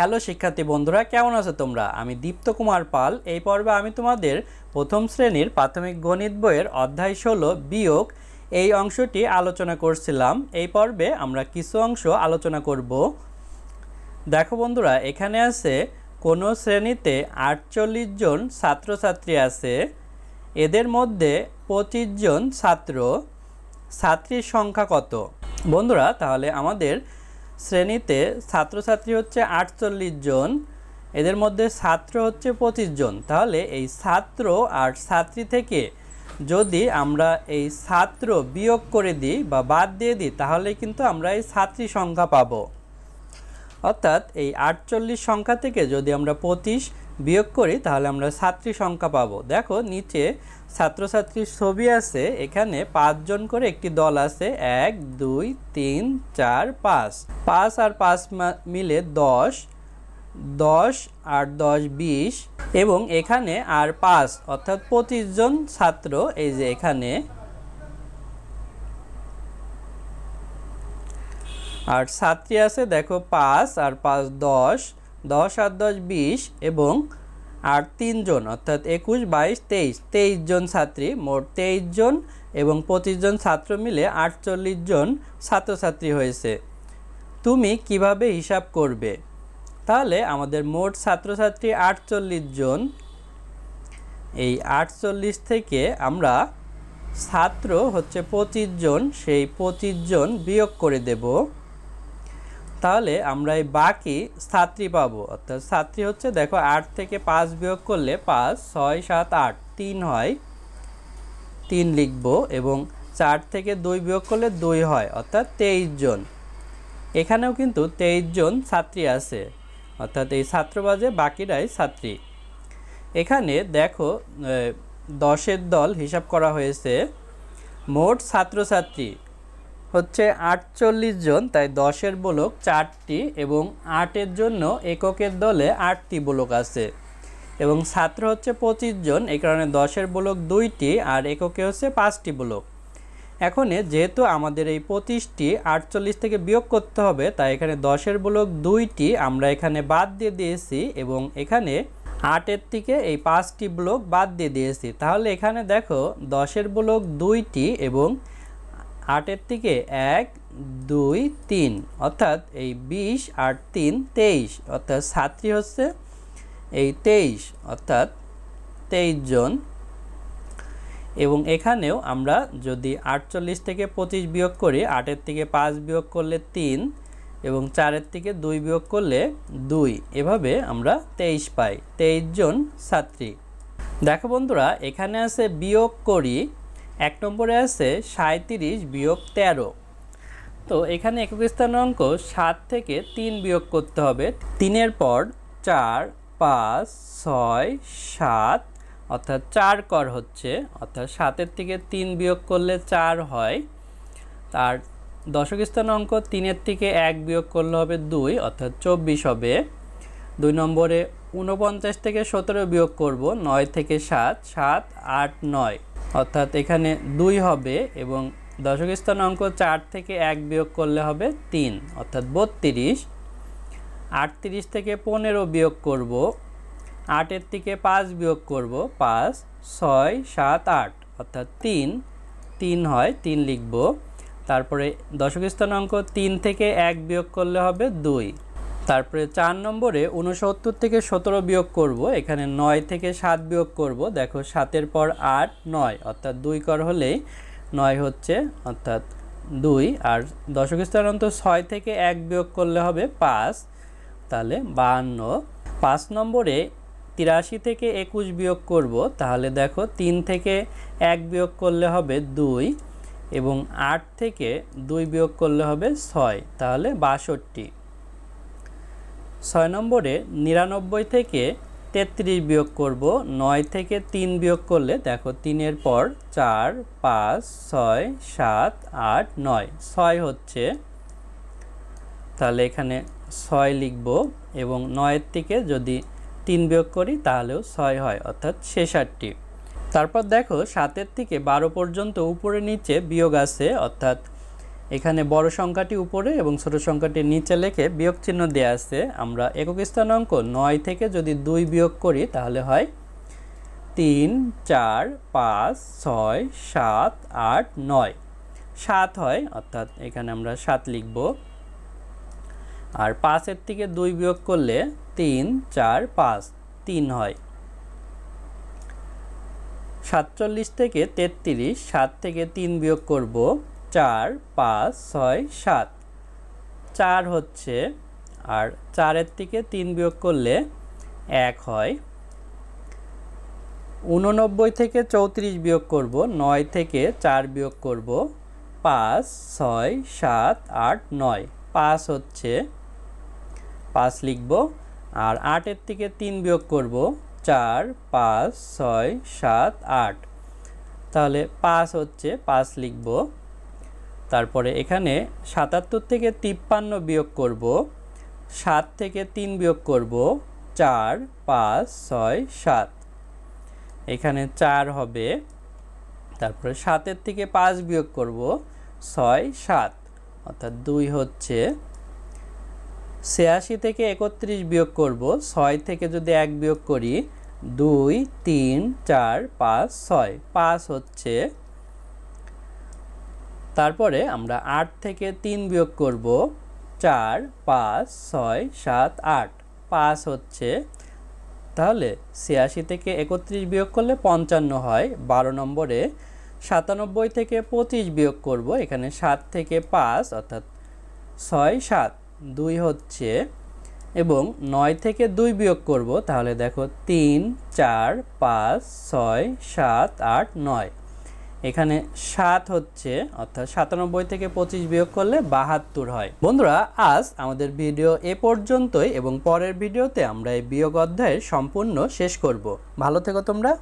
Hello শিক্ষার্থী বন্ধুরা, কেমন আছো তোমরা? আমি দীপ্ত কুমার পাল। এই পর্বে আমি তোমাদের প্রথম শ্রেণির প্রাথমিক গণিত বইয়ের অধ্যায় ষোলো বিয়োগ এই অংশটি আলোচনা করছিলাম। এই পর্বে আমরা কিছু অংশ আলোচনা করব। দেখো বন্ধুরা, এখানে আছে কোনো শ্রেণীতে আটচল্লিশ জন ছাত্রছাত্রী আছে। এদের মধ্যে পঁচিশ জন ছাত্র। ছাত্রীর সংখ্যা কত? বন্ধুরা, তাহলে আমাদের শ্রেণীতে ছাত্রছাত্রী হচ্ছে আটচল্লিশ জন, এদের মধ্যে ছাত্র হচ্ছে পঁচিশ জন। তাহলে এই ছাত্র আর ছাত্রী থেকে যদি আমরা এই ছাত্র বিয়োগ করে দিই বা বাদ দিয়ে দিই তাহলে কিন্তু আমরা এই ছাত্রী সংখ্যা পাবো। অর্থাৎ এই আটচল্লিশ সংখ্যা থেকে যদি আমরা পঁচিশ বিয়োগ করি, তাহলে আমরা ছাত্রী সংখ্যা পাবো। দেখো, নিচে ছাত্রছাত্রীর ছবি আছে, এখানে পাঁচজন করে একটি দল আছে, এক, দুই, তিন, চার, পাঁচ। পাঁচ আর পাঁচ মিলে দশ দশ আর দশ বিশ, এবং এখানে আর পাঁচ, অর্থাৎ পঁচিশ জন ছাত্র, এই যে এখানে। আর ছাত্রী আছে, দেখো, পাঁচ আর পাঁচ দশ দশ আট দশ বিশ এবং আর তিনজন অর্থাৎ একুশ, বাইশ, তেইশ। তেইশ জন ছাত্রী, মোট তেইশ জন এবং পঁচিশ জন ছাত্র মিলে আটচল্লিশ জন ছাত্রছাত্রী হয়েছে। তুমি কীভাবে হিসাব করবে? তাহলে আমাদের মোট ছাত্রছাত্রী আটচল্লিশ জন। এই আটচল্লিশ থেকে আমরা ছাত্র হচ্ছে পঁচিশ জন, সেই পঁচিশ জন বিয়োগ করে দেব। তাহলে আমরা এই বাকি ছাত্রী পাবো। অর্থাৎ ছাত্রী হচ্ছে দেখো আট থেকে পাঁচ বিয়োগ করলে পাঁচ, ছয়, সাত, আট, তিন হয়। তিন লিখব এবং চার থেকে দুই বিয়োগ করলে দুই হয়, অর্থাৎ তেইশ জন। এখানেও কিন্তু তেইশ জন ছাত্রী আছে। অর্থাৎ এই ছাত্রবাজে বাকিরাই ছাত্রী এখানে দেখো দশের দল হিসাব করা হয়েছে। মোট ছাত্রছাত্রী। হচ্ছে আটচল্লিশ জন, তাই দশের বলক চারটি এবং আটের জন্য এককের দলে আটটি বলক আছে। এবং ছাত্র হচ্ছে পঁচিশ জন, এই কারণে দশের বলক দুইটি আর এককে হচ্ছে পাঁচটি বলক। এখন যেহেতু আমাদের এই পঁচিশটি আটচল্লিশ থেকে বিয়োগ করতে হবে, তাই এখানে দশের বলক দুইটি আমরা এখানে বাদ দিয়ে দিয়েছি এবং এখানে আটের থেকে এই পাঁচটি ব্লক বাদ দিয়ে দিয়েছি। তাহলে এখানে দেখো দশের ব্লক দুইটি এবং আটের থেকে এক, দুই, তিন, অর্থাৎ এই বিশ আট তিন তেইশ, অর্থাৎ ছাত্রী হচ্ছে এই তেইশ, অর্থাৎ তেইশ জন। এবং এখানেও আমরা যদি আটচল্লিশ থেকে পঁচিশ বিয়োগ করি, আটের থেকে পাঁচ বিয়োগ করলে তিন এবং চারের থেকে দুই বিয়োগ করলে দুই, এভাবে আমরা তেইশ পাই, তেইশ জন ছাত্রী। দেখো বন্ধুরা, এখানে আছে বিয়োগ করি এক নম্বরে আছে সাঁত্রিশ বিয়োগ তেরো। তো এখানে একক স্থান অঙ্ক সাত থেকে তিন বিয়োগ করতে হবে। তিনের পর চার, পাঁচ, ছয়, সাত, অর্থাৎ চার কর হচ্ছে, অর্থাৎ সাতের থেকে তিন বিয়োগ করলে চার হয়। তার দশক স্থান অঙ্ক তিনের থেকে এক বিয়োগ করলে হবে দুই, অর্থাৎ চব্বিশ হবে। দুই নম্বরে উনপঞ্চাশ থেকে সতেরো বিয়োগ করব, নয় থেকে সাত সাত, আট, নয়। অর্থাৎ এখানে দুই হবে এবং দশক স্থান অঙ্ক চার থেকে এক বিয়োগ করলে হবে তিন, অর্থাৎ বত্রিশ। আটত্রিশ থেকে পনেরো বিয়োগ করব, আটের থেকে পাঁচ বিয়োগ করব, পাঁচ, ছয়, সাত, আট, অর্থাৎ তিন। তিন হয়, তিন লিখব। তারপরে দশক স্থান অঙ্ক তিন থেকে এক বিয়োগ করলে হবে দুই। তারপরে চার নম্বরে উনসত্তর থেকে সতেরো বিয়োগ করব, এখানে নয় থেকে সাত বিয়োগ করব, দেখো সাতের পর আট নয়, অর্থাৎ দুই কর হলেই নয় হচ্ছে, অর্থাৎ দুই, আর দশক স্থান অন্তর ছয় থেকে এক বিয়োগ করলে হবে পাঁচ, তাহলে বাহান্ন। পাঁচ নম্বরে তিরাশি থেকে একুশ বিয়োগ করব, তাহলে দেখো তিন থেকে এক বিয়োগ করলে হবে দুই, এবং আট থেকে দুই বিয়োগ করলে হবে ছয়, তাহলে বাষট্টি। ছয় নম্বরে নিরানব্বই থেকে তেত্রিশ বিয়োগ করব, নয় থেকে তিন বিয়োগ করলে দেখো তিনের পর চার, পাঁচ, ছয়, সাত, আট, নয়। ছয় হচ্ছে, তাহলে এখানে ছয় লিখব এবং নয়ের থেকে যদি তিন বিয়োগ করি তাহলেও ছয় হয়, অর্থাৎ ছেষট্টি। তারপর দেখো সাতের থেকে বারো পর্যন্ত উপরে নিচে বিয়োগ আছে, অর্থাৎ এখানে বড় সংখ্যাটি উপরে এবং ছোট সংখ্যাটি নিচে লিখে বিয়োগ চিহ্ন দেওয়া আছে। আমরা একক স্থানাঙ্ক নয় থেকে যদি দুই বিয়োগ করি তাহলে হয় তিন, চার, পাঁচ, ছয়, সাত, আট, নয়। সাত হয়, অর্থাৎ এখানে আমরা সাত লিখব। আর পাঁচের থেকে দুই বিয়োগ করলে তিন, চার, পাঁচ, তিন হয়। সাতচল্লিশ থেকে তেত্রিশ, সাত থেকে তিন বিয়োগ করব। চার, পাঁচ, ছয়, সাত। চার হচ্ছে, আর চারের থেকে তিন বিয়োগ করলে এক হয়। উননব্বই থেকে চৌত্রিশ বিয়োগ করব, নয় থেকে চার বিয়োগ করব, পাঁচ, ছয়, সাত, আট, নয়। পাঁচ হচ্ছে, পাঁচ লিখব, আর আটের থেকে তিন বিয়োগ করব, চার, পাঁচ, ছয়, সাত, আট। তাহলে পাঁচ হচ্ছে, পাঁচ লিখব। তারপরে এখানে সাতাত্তর থেকে তিপ্পান্ন বিয়োগ করব, সাত থেকে তিন বিয়োগ করব, চার, পাঁচ, ছয়, সাত। এখানে চার হবে, তারপরে সাতের থেকে পাঁচ বিয়োগ করব, ছয়, সাত। অর্থাৎ দুই হচ্ছে ছিয়াশি থেকে একত্রিশ বিয়োগ করব, ছয় থেকে যদি এক বিয়োগ করি, দুই, তিন, চার, পাঁচ, ছয়। পাঁচ হচ্ছে তারপরে আমরা আট থেকে তিন বিয়োগ করব চার, পাঁচ, ছয়, সাত, আট। পাঁচ হচ্ছে, তাহলে ছিয়াশি থেকে একত্রিশ বিয়োগ করলে পঞ্চান্ন হয়। বারো নম্বরে সাতানব্বই থেকে পঁচিশ বিয়োগ করব। এখানে সাত থেকে পাঁচ, অর্থাৎ ছয়, সাত, দুই হচ্ছে, এবং নয় থেকে দুই বিয়োগ করব। তাহলে দেখো, তিন, চার, পাঁচ, ছয়, সাত, আট, নয়। এখানে সাত হচ্ছে, অর্থাৎ সাতানব্বই থেকে পঁচিশ বিয়োগ করলে বাহাত্তর হয়। বন্ধুরা, আজ আমাদের ভিডিও এ পর্যন্তই এবং পরের ভিডিওতে আমরা এই বিয়োগ অধ্যায়ের সম্পূর্ণ শেষ করব। ভালো থেকো তোমরা।